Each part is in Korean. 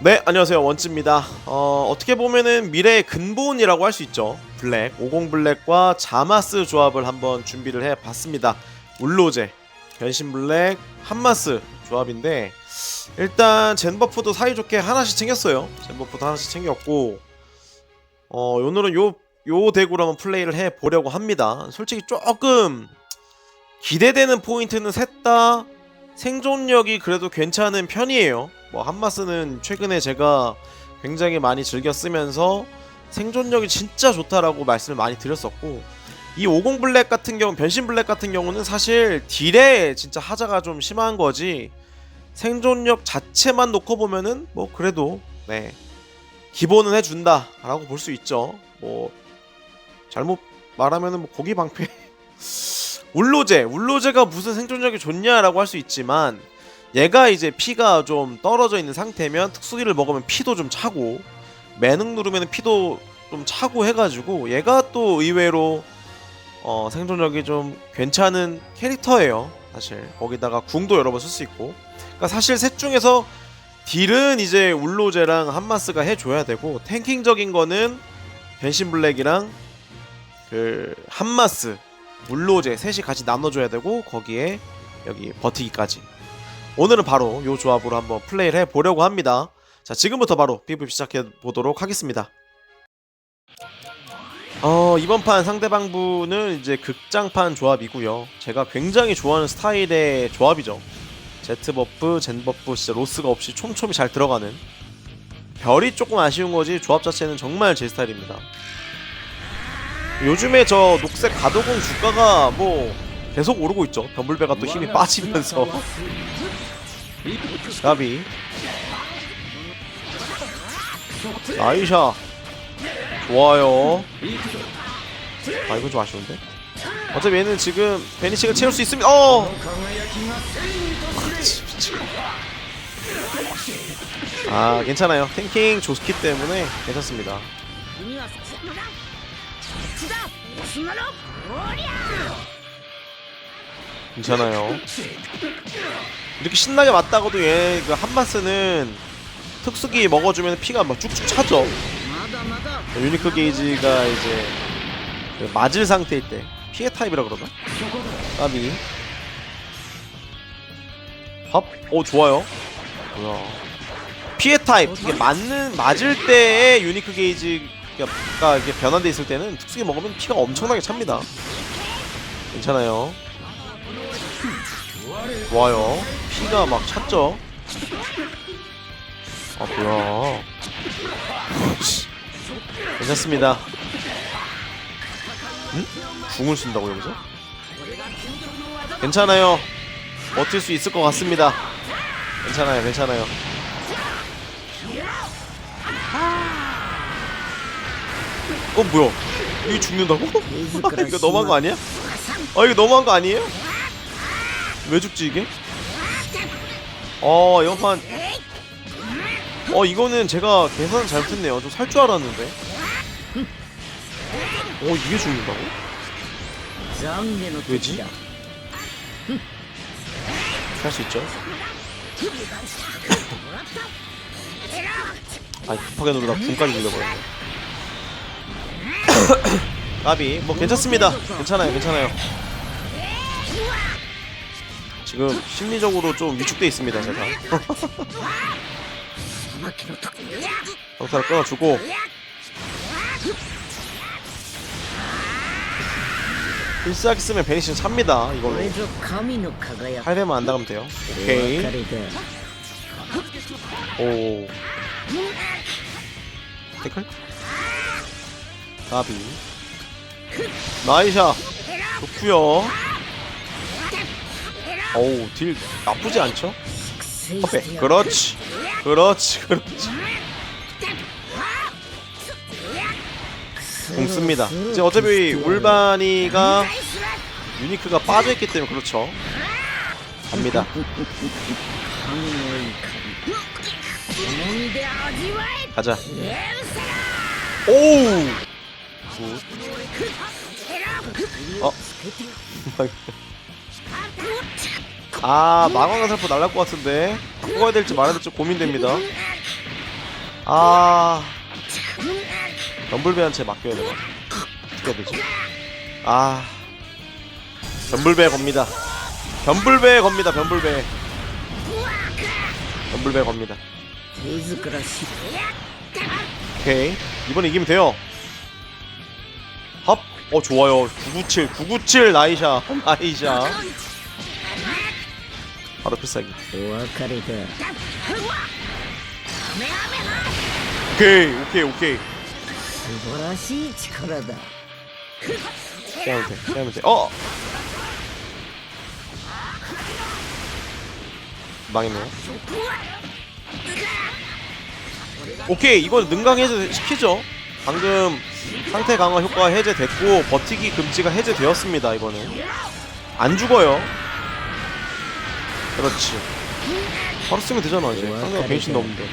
네, 안녕하세요. 원찌입니다. 어, 어떻게 보면은 미래의 근본이라고 할 수 있죠. 블랙, 50 블랙과 자마스 조합을 한번 준비를 해 봤습니다. 울로제, 변신 블랙, 한마스 조합인데 일단 젠버프도 사이좋게 하나씩 챙겼어요. 젠버프도 하나씩 챙겼고 어, 오늘은 요, 요 덱으로 한번 플레이를 해 보려고 합니다. 솔직히 조금 기대되는 포인트는 셋 다 생존력이 그래도 괜찮은 편이에요. 뭐 한마스는 최근에 제가 굉장히 많이 즐겨 쓰면서 생존력이 진짜 좋다라고 말씀을 많이 드렸었고 이 50 블랙 같은 경우 변신 블랙 같은 경우는 사실 딜에 진짜 하자가 좀 심한 거지 생존력 자체만 놓고 보면은 뭐 그래도 네 기본은 해준다라고 볼 수 있죠. 뭐 잘못 말하면은 뭐 고기 방패 울로제 울로제가 무슨 생존력이 좋냐라고 할 수 있지만 얘가 이제 피가 좀 떨어져 있는 상태면 특수기를 먹으면 피도 좀 차고 매능 누르면 피도 좀 차고 해가지고 얘가 또 의외로 어, 생존력이 좀 괜찮은 캐릭터예요 사실. 거기다가 궁도 여러 번 쓸 수 있고. 그러니까 사실 셋 중에서 딜은 이제 울로제랑 한마스가 해줘야 되고 탱킹적인 거는 변신 블랙이랑 그 한마스 울로제 셋이 같이 나눠줘야 되고 거기에 여기 버티기까지 오늘은 바로 이 조합으로 한번 플레이를 해보려고 합니다. 자 지금부터 바로 PVP 시작해 보도록 하겠습니다. 어 이번 판 상대방분은 이제 극장판 조합이고요. 제가 굉장히 좋아하는 스타일의 조합이죠. 제트 버프, 젠 버프 진짜 로스가 없이 촘촘히 잘 들어가는. 별이 조금 아쉬운 거지 조합 자체는 정말 제 스타일입니다. 요즘에 저 녹색 가도공 주가가 뭐 계속 오르고 있죠. 덤블베가 또 힘이 빠지면서 가비 나이샤 좋아요 아 이건 좀 아쉬운데 어차피 얘는 지금 베니싱을 채울 수 있습니다 어 아, 괜찮아요. 탱킹 좋기 때문에 괜찮습니다. 괜찮아요. 이렇게 신나게 맞다고도 얘그 예, 한마스는 특수기 먹어주면 피가 막 쭉쭉 차죠. 네, 유니크 게이지가 이제 그 맞을 상태일 때 피해 타입이라 그러나? 까비. 밥? 오 좋아요. 뭐야? 피해 타입 이게 맞는 맞을 때의 유니크 게이지가 이게 변환돼 있을 때는 특수기 먹으면 피가 엄청나게 찹니다. 괜찮아요. 좋아요. 피가 막 찼죠. 아 뭐야? 괜찮습니다. 응? 궁을 쓴다고 여기서? 괜찮아요. 버틸 수 있을 것 같습니다. 괜찮아요, 괜찮아요. 어 뭐야? 이거 죽는다고? 이거 너무한 거 아니야? 아 이거 너무한 거 아니에요? 왜 죽지 이게? 어 영판 어 이거는 제가 계산 잘못했네요. 좀 살 줄 알았는데. 어 이게 죽는다고? 왜지? 할 수 있죠? 아 급하게 누르다 분까지 눌려버렸네. 까비. 뭐 괜찮습니다. 괜찮아요 괜찮아요. 지금 심리적으로 좀 위축돼 있습니다 제가. 방사를 끊어주고. 필살기 쓰면 베니싱 삽니다 이걸로. 8배만 안 나가면 돼요. 오케이. 오. 태클? 나비. 나이샤. 좋구요. 어우 딜 나쁘지 않죠? 컵에 그렇지. 그렇지 그렇지. 공 씁니다. 이제 어차피 울바니가 유니크가 빠져있기 때문에 그렇죠. 갑니다. 가자. 오우! 굿. 어. 아 망원가살포 날랄 것 같은데. 뽑아야 될지 말아야 될지 고민됩니다. 아 덤블베한테 맡겨야 되나? 어떻게 해야 되지? 아 변불배 겁니다. 변불배 겁니다 변불배. 변불배 겁니다. 오케이. 이번에 이기면 돼요. 헙! 어 좋아요. 997 997 나이샤 나이샤. 바로 필살기. お別れだ 오케이 오케이 오케이. 素晴らしい力だ 깨면 돼. 깨면 돼. 어. 망했네요. 오케이 이건 능강 해제 시키죠. 방금 상태 강화 효과 해제됐고 버티기 금지가 해제되었습니다. 이거는 안 죽어요. 그렇지. 바로 쓰면 되잖아 이제. 상대가 벤신도 없는데.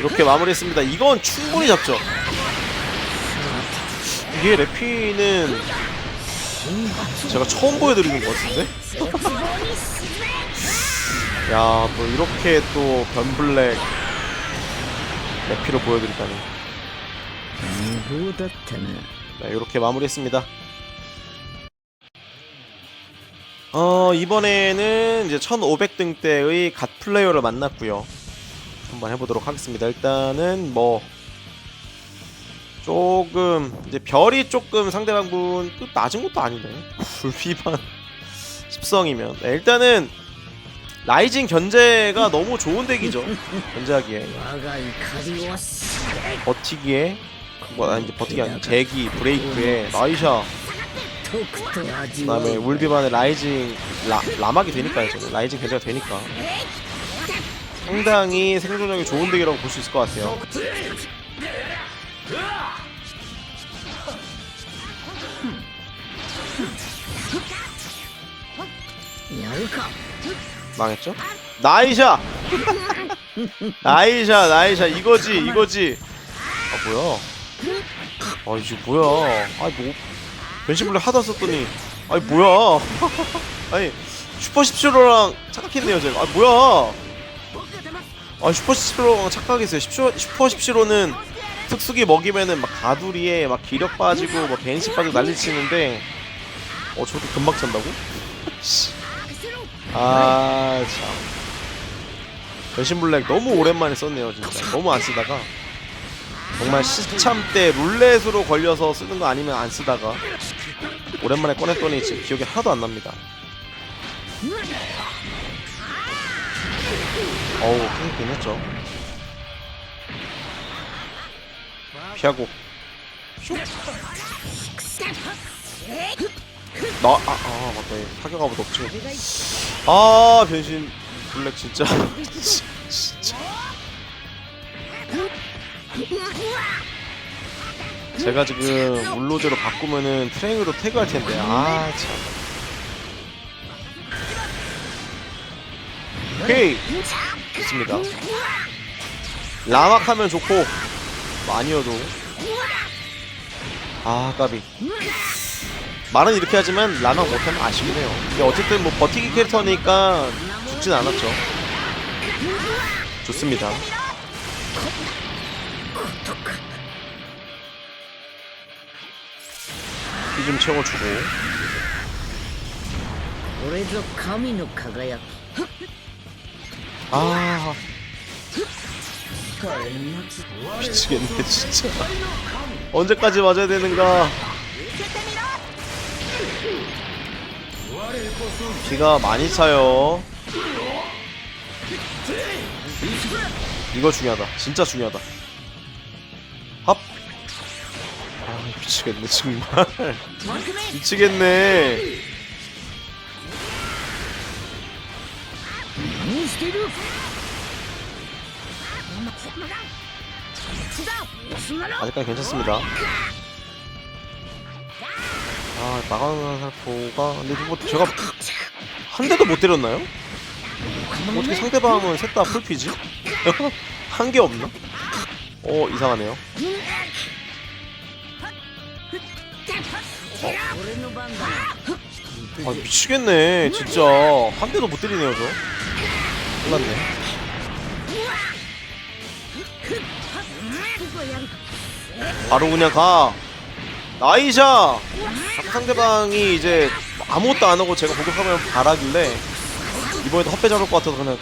이렇게 마무리했습니다. 이건 충분히 잡죠. 이게 레피는 제가 처음 보여드리는 것 같은데? 야, 또 이렇게 또 변블랙 레피로 보여드리다니. 자, 네, 이렇게 마무리했습니다. 어 이번에는 이제 1500등 대의 갓 플레이어를 만났고요. 한번 해보도록 하겠습니다. 일단은 뭐 조금 이제 별이 조금 상대방분 낮은 것도 아니네. 굴비반 10성이면 네, 일단은 라이징 견제가 너무 좋은 덱이죠. 견제하기에 버티기에 뭐 아니 이제 버티기 아니 제기 브레이크에 라이샤. 그다음에 울비만의 라이징 라, 라막이 되니까요. 저는. 라이징 견제가 되니까 상당히 생존력이 좋은 덱이라고 볼 수 있을 것 같아요. 망했죠? 나이샤! 나이샤 나이샤 이거지 이거지 아 뭐야 아 이거 뭐야 아 뭐, 변신블랙 하다 썼더니 아이 뭐야 아니 슈퍼 17호랑 착각했네요 제가 아 뭐야 아 슈퍼 17호랑 착각했어요 슈퍼, 슈퍼 17호는 특수기 먹이면은 막 가두리에 막 기력 빠지고 막 벤시 빠지고 난리 치는데 어 저렇게 금방 찬다고? 씨. 아 참. 변신블랙 너무 오랜만에 썼네요 진짜 너무 안 쓰다가 정말 시참 때 룰렛으로 걸려서 쓰는 거 아니면 안 쓰다가 오랜만에 꺼냈더니 지금 기억이 하나도 안 납니다 어우 킹킹 했죠 피하고 나, 아, 아, 맞다. 얘 타격 아무도 없지. 아, 변신 블랙 진짜. 진짜. 제가 지금 울로제로 바꾸면은 트레이으로 태그할 텐데. 아, 참. 오케이. 좋습니다. 라막 하면 좋고, 뭐 아니어도. 아, 까비. 말은 이렇게 하지만 라막 못하면 아쉽긴 해요. 근데 어쨌든 뭐 버티기 캐릭터니까 죽진 않았죠. 좋습니다. 좀 채워주고. 아. 미치겠네 진짜. 언제까지 맞아야 되는가. 비가 많이 차요. 이거 중요하다. 진짜 중요하다. 미치겠네 정말 미치겠네 아직까지 괜찮습니다 아 나가는 살포가 근데 뭐 제가 한 대도 못 때렸나요? 어떻게 상대방은 셋 다 풀피지? 한 개 없나? 어 이상하네요 아 미치겠네 진짜. 한 대도 못 때리네요 저. 끝났네. 바로 그냥 가. 나이샤! 상대방이 이제 아무것도 안 하고 제가 공격하면 바라길래 이번에도 헛배 잡을 것 같아서 그냥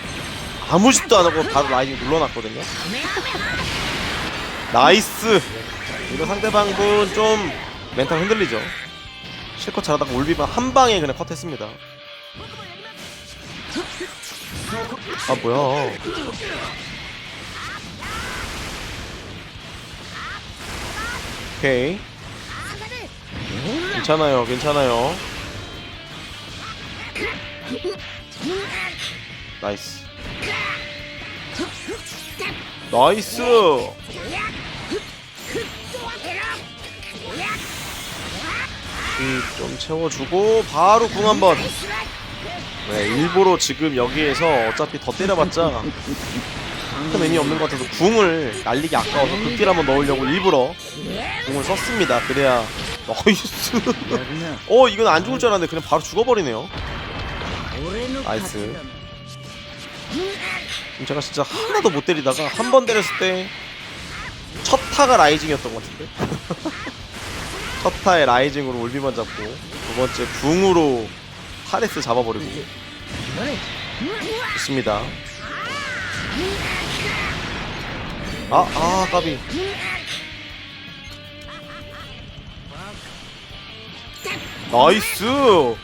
아무 짓도 안 하고 바로 라이징 눌러놨거든요. 나이스! 이거 상대방분 좀 멘탈 흔들리죠 실컷 잘하다가 올비바 한 방에 그냥 컷했습니다. 아 뭐야. 오케이. 괜찮아요 괜찮아요. 나이스. 나이스 그 좀 채워주고 바로 궁 한번. 네 일부러 지금 여기에서 어차피 더 때려봤자 큰 의미 없는 것 같아서 궁을 날리기 아까워서 극딜 한번 넣으려고 일부러 궁을 썼습니다. 그래야 나이스 어 이건 안 죽을 줄 알았는데 그냥 바로 죽어버리네요. 나이스. 제가 진짜 하나도 못 때리다가 한 번 때렸을 때 첫 타가 라이징이었던 것 같은데? 첫 타에 라이징으로 올비만 잡고 두 번째 궁으로 타레스 잡아버리고 좋습니다 아, 아, 까비. 나이스! 너무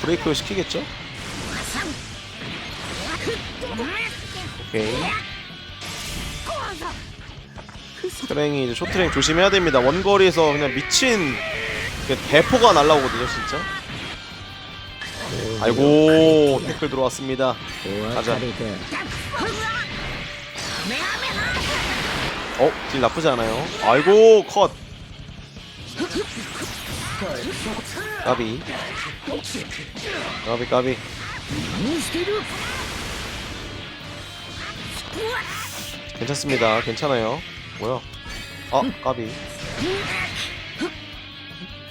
브레이크 시키겠죠? 오케이. 스크랭이 이제 쇼트랭 조심해야 됩니다. 원거리에서 그냥 미친 그 대포가 날라오거든요, 진짜. 아이고 댓글 들어왔습니다. 가자. 어, 딜 나쁘지 않아요. 아이고 컷. 까비. 까비 까비. 괜찮습니다. 괜찮아요. 뭐야? 아, 까비.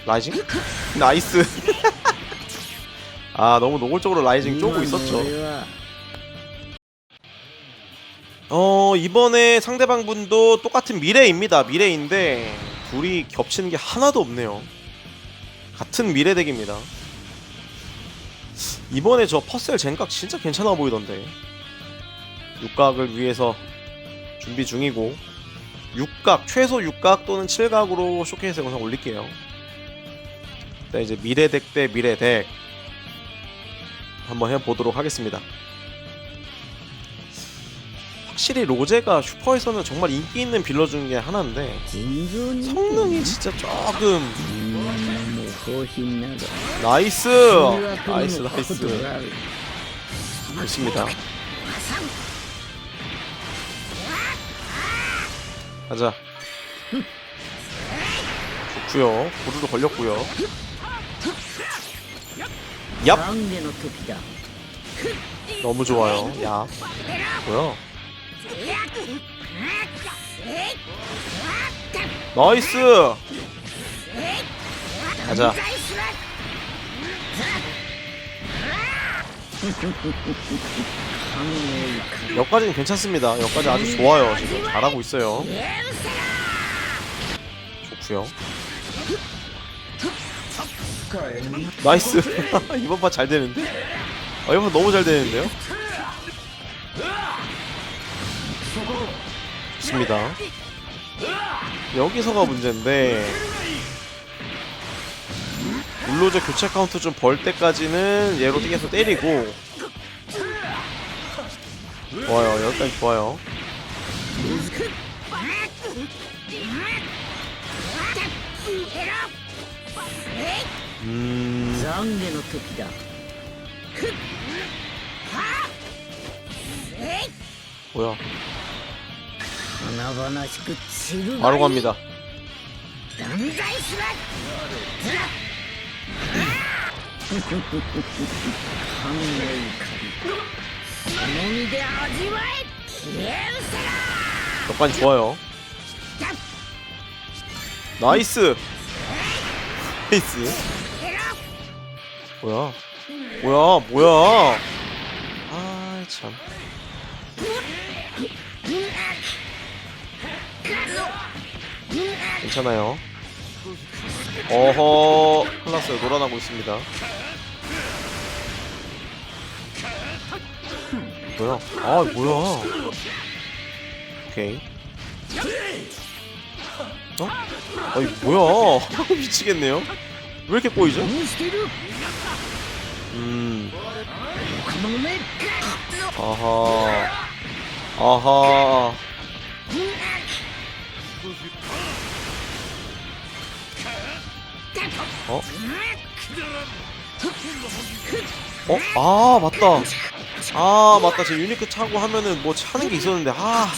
라이징? 나이스. 아, 너무 노골적으로 라이징 쪼고 있었죠. 어, 이번에 상대방 분도 똑같은 미래입니다. 미래인데, 둘이 겹치는 게 하나도 없네요. 같은 미래 덱입니다. 이번에 저 퍼셀 젠각 진짜 괜찮아 보이던데. 육각을 위해서 준비 중이고 6각, 최소 6각 또는 7각으로 쇼케이스 영상 올릴게요. 자, 이제 미래덱 대 미래덱 한번 해보도록 하겠습니다. 확실히 로제가 슈퍼에서는 정말 인기 있는 빌러 중에 하나인데 성능이 진짜 조금 나이스! 나이스 나이스. 그렇습니다. 가자. 좋구요. 구르도 걸렸구요. 얍! 너무 좋아요. 야. 뭐야? 나이스! 가자. 여기까지는 괜찮습니다. 여기까지 아주 좋아요. 지금 잘하고 있어요. 좋구요. 나이스. 이번 판 잘 되는데? 아 이번 판 너무 잘 되는데요? 좋습니다. 여기서가 문제인데 물로제 교체 카운트 좀 벌 때까지는 얘로 뛰게서 때리고 좋아요. 여기까지 좋아요. 음... 뭐야? 바로 갑니다. 저까지 좋아요. 나이스! 나이스. 뭐야? 뭐야? 뭐야? 아참. 괜찮아요. 어허 클났어요 놀아나고 있습니다. 뭐야? 아 뭐야? 오케이. 어? 아니 뭐야? 미치겠네요. 왜 이렇게 꼬이죠? 음. 아하. 아하. 어? 어? 아 맞다. 아 맞다. 제 유니크 차고 하면은 뭐 하는 게 있었는데 아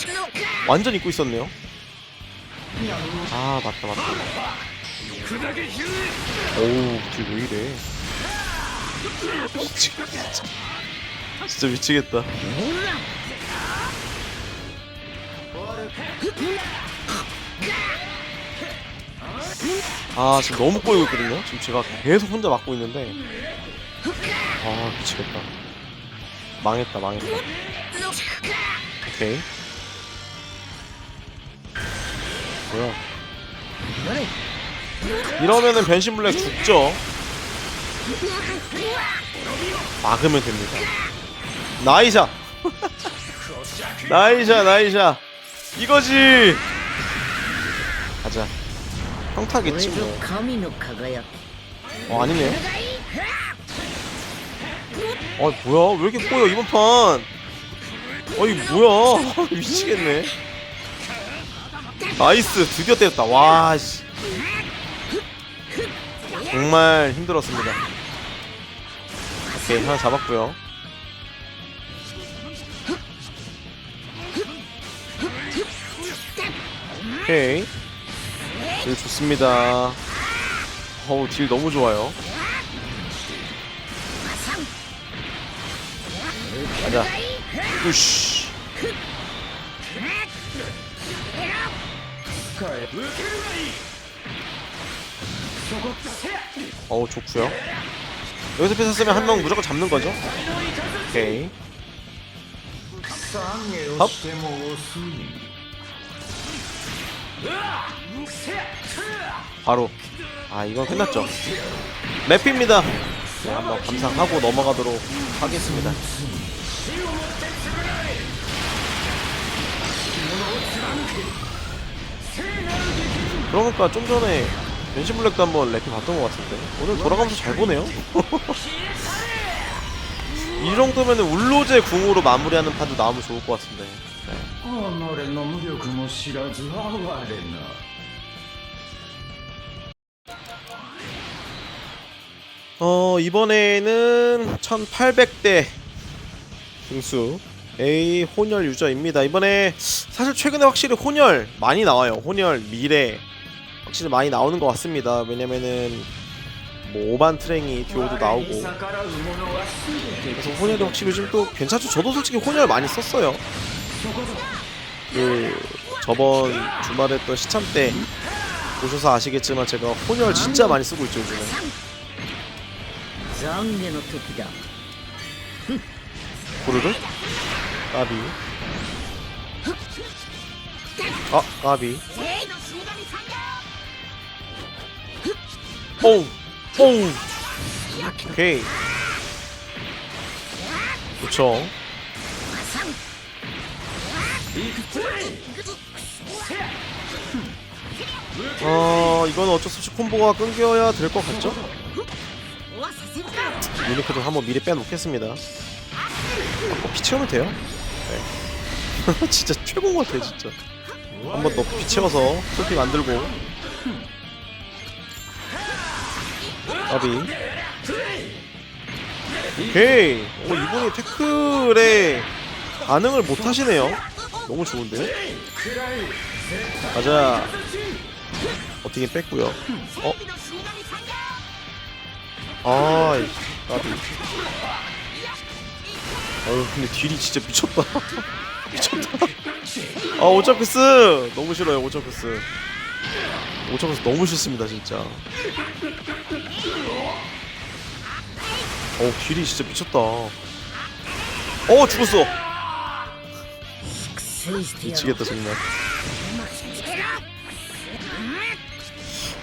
완전 잊고 있었네요. 아 맞다 맞다. 오우 딜왜 이래? 미치겠다. 진짜 미치겠다. 아 지금 너무 꼬이고 있거든요? 지금 제가 계속 혼자 막고 있는데. 아 미치겠다 망했다 망했다. 오케이. 뭐야? 이러면은 변신블랙 죽죠. 막으면 됩니다. 나이샤! 나이샤 나이샤! 이거지! 가자. 평타겠지 뭐 어 아니네. 아, 뭐야? 왜 이렇게 꼬여, 이번 판? 어이, 뭐야? 미치겠네. 나이스, 드디어 때렸다. 와, 씨. 정말 힘들었습니다. 오케이, 하나 잡았고요 오케이. 딜 좋습니다. 어우 딜 너무 좋아요. 가자. 우씨. 어우 좋구요. 여기서 뺏었으면 한 명 무조건 잡는 거죠. 오케이. 헙. 바로. 아 이건 끝났죠. 맵입니다. 네, 한번 감상하고 넘어가도록 하겠습니다. 그러니까 좀 전에 변신블랙도 한번 래피 봤던 것 같은데. 오늘 돌아가면서 잘 보네요. 이 정도면 울로제 궁으로 마무리하는 판도 나오면 좋을 것 같은데. 네. 어 이번에는 1800대 중수. 에이 혼혈 유저입니다. 이번에 사실 최근에 확실히 혼혈 많이 나와요. 혼혈 미래 확실히 많이 나오는 것 같습니다. 왜냐면은 뭐 오반 트랭이 듀오도 나오고 그래서 혼혈도 확실히 요즘 또 괜찮죠. 저도 솔직히 혼혈 많이 썼어요. 그 저번 주말에 했던 시참 때 보셔서 아시겠지만 제가 혼혈 진짜 많이 쓰고 있죠 요즘에. 고르르? 까비. 아 까비. 오우 오우 오케이. 그쵸. 어 이건 어쩔 수 없이 콤보가 끊겨야 될 것 같죠? 유니크도 한번 미리 빼놓겠습니다. 어, 피 채우면 돼요. 네. 진짜 최고인 것 같아 진짜. 한 번 더 피 채워서 솔피 만들고. 아비. 오케이. 오 이분이 태클에 반응을 못 하시네요. 너무 좋은데. 가자. 어떻게 뺐고요. 어? 아, 까비. 아유 근데 딜이 진짜 미쳤다 미쳤다 아 오차크스 너무 싫어요 오차크스 오차크스 너무 싫습니다 진짜 어 딜이 진짜 mi쳤다 어 죽었어 制してやろう 미치겠다 정말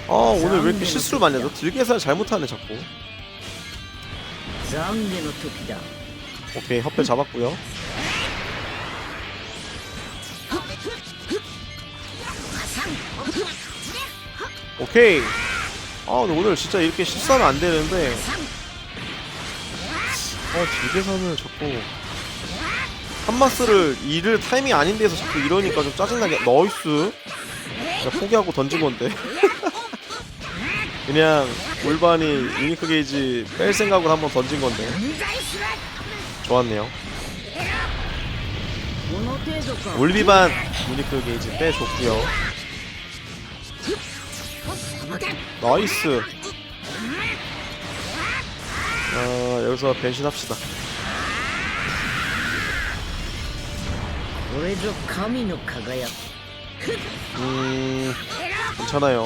아 오늘 왜 이렇게 실수를 많이 하죠? 딜계산 잘못하네 자꾸 懺悔の時だ 오케이 허표 잡았고요. 오케이. 아 근데 오늘 진짜 이렇게 실수하면 안 되는데. 아, 어 집에서는 자꾸 한마스를 이를 타이밍 아닌 데서 자꾸 이러니까 좀 짜증나게. 너이스. 포기하고 던진 건데 그냥 올반이 유니크 게이지 뺄 생각으로 한번 던진 건데. 좋았네요. 올비반 무니클 게이지 빼줬구요. 나이스. 아 여기서 변신합시다. 음 괜찮아요.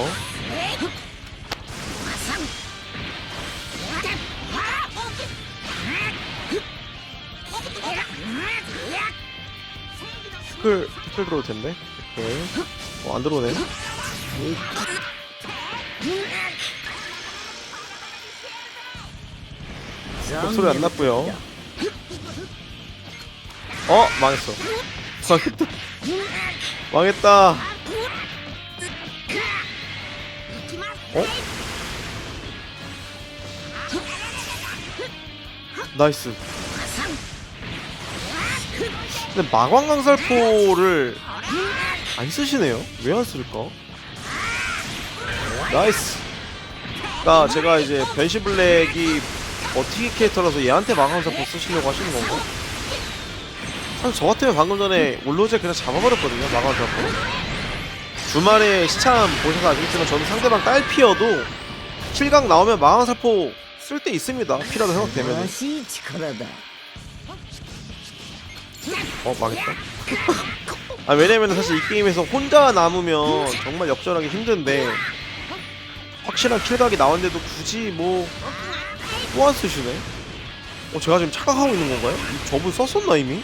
태클 태클 들어올 텐데? 오케이. 어 안 들어오네. 소리 안 났고요. 어 망했어. 망했다. 망했다. 어? 나이스 근데 마광강살포를 안 쓰시네요. 왜 안 쓸까? 나이스. 그니까 제가 이제 벤시 블랙이 어떻게 캐릭터라서 얘한테 마광강살포 쓰시려고 하시는 건가? 사실 저 같으면 방금 전에 올로제 그냥 잡아버렸거든요. 마광강살포. 주말에 시참 보셔서 아시겠지만 저는 상대방 딸피어도 7강 나오면 마광살포 쓸 때 있습니다. 피라도 생각되면. 어 망했다 아 왜냐면 사실 이 게임에서 혼자 남으면 정말 역전하기 힘든데 확실한 킬각이 나왔는데도 굳이 뭐 또 안 쓰시네 어 제가 지금 착각하고 있는 건가요? 저분 썼었나 이미?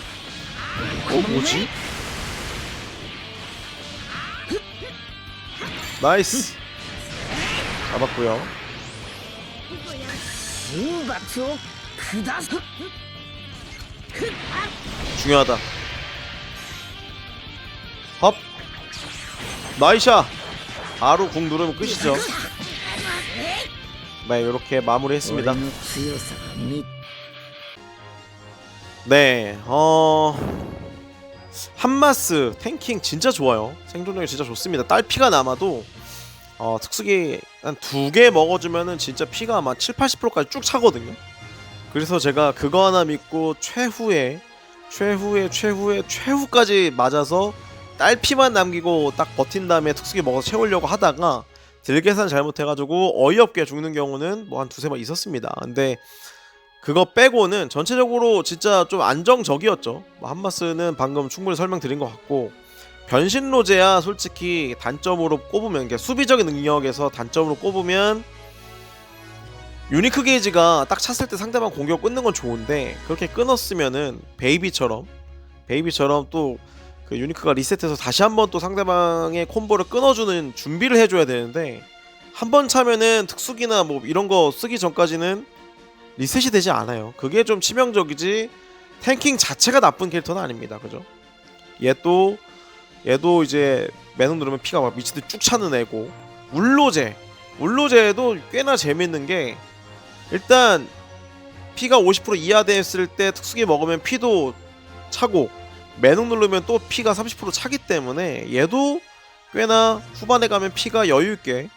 어 뭐지? 나이스 잡았고요 중요하다. 헙 나이샤. 바로 궁 누르면 끝이죠. 네 이렇게 마무리했습니다. 네 어... 한마스 탱킹 진짜 좋아요. 생존력이 진짜 좋습니다. 딸 피가 남아도 어, 특수기 한 두 개 먹어주면은 진짜 피가 아마 7, 80%까지 쭉 차거든요. 그래서 제가 그거 하나 믿고 최후의 최후에 최후에 최후까지 맞아서 딸피만 남기고 딱 버틴 다음에 특수기 먹어서 채우려고 하다가 딜 계산 잘못해가지고 어이없게 죽는 경우는 뭐 한 두세 번 있었습니다. 근데 그거 빼고는 전체적으로 진짜 좀 안정적이었죠. 뭐 한마스는 방금 충분히 설명드린 것 같고 변신 로제야 솔직히 단점으로 꼽으면 수비적인 능력에서 단점으로 꼽으면 유니크 게이지가 딱 찼을 때 상대방 공격 끊는 건 좋은데 그렇게 끊었으면은 베이비처럼 베이비처럼 또 그 유니크가 리셋해서 다시 한번 또 상대방의 콤보를 끊어주는 준비를 해줘야 되는데 한 번 차면은 특수기나 뭐 이런 거 쓰기 전까지는 리셋이 되지 않아요. 그게 좀 치명적이지 탱킹 자체가 나쁜 캐릭터는 아닙니다. 그죠? 얘도 얘도 이제 매능 누르면 피가 막 미치듯 쭉 차는 애고 울로제 울로제도 꽤나 재밌는 게 일단 피가 50% 이하 됐을 때 특수기 먹으면 피도 차고 매능 누르면 또 피가 30% 차기 때문에 얘도 꽤나 후반에 가면 피가 여유 있게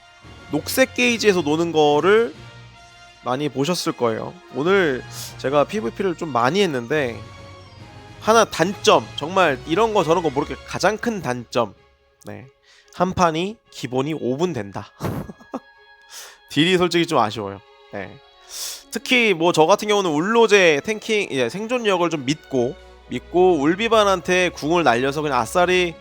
녹색 게이지에서 노는 거를 많이 보셨을 거예요. 오늘 제가 PVP를 좀 많이 했는데 하나 단점 정말 이런 거 저런 거 모르게 가장 큰 단점 네. 한 판이 기본이 5분 된다. 딜이 솔직히 좀 아쉬워요. 네. 특히 뭐 저 같은 경우는 울로제 탱킹 예, 생존력을 좀 믿고 믿고 울비반한테 궁을 날려서 그냥 아싸리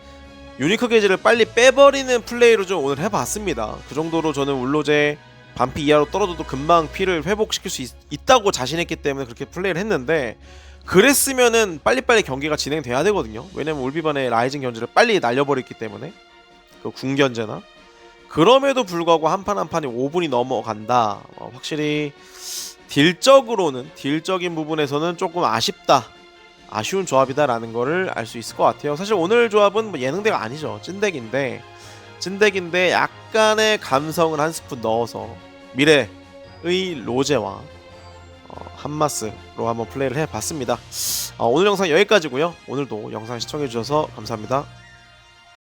유니크 게이지를 빨리 빼버리는 플레이로 좀 오늘 해봤습니다. 그 정도로 저는 울로제 반피 이하로 떨어져도 금방 피를 회복시킬 수 있, 다고 자신했기 때문에 그렇게 플레이를 했는데 그랬으면은 빨리빨리 경기가 진행돼야 되거든요. 왜냐면 울비반의 라이징 견제를 빨리 날려버렸기 때문에 그 궁견제나 그럼에도 불구하고 한 판 한 판이 5분이 넘어간다. 어, 확실히 딜적으로는 딜적인 부분에서는 조금 아쉽다. 아쉬운 조합이다라는 거를 알 수 있을 것 같아요. 사실 오늘 조합은 뭐 예능대가 아니죠. 찐덱인데 찐덱인데 약간의 감성을 한 스푼 넣어서 미래의 로제와 어, 한마스로 한번 플레이를 해봤습니다. 어, 오늘 영상 여기까지고요. 오늘도 영상 시청해주셔서 감사합니다.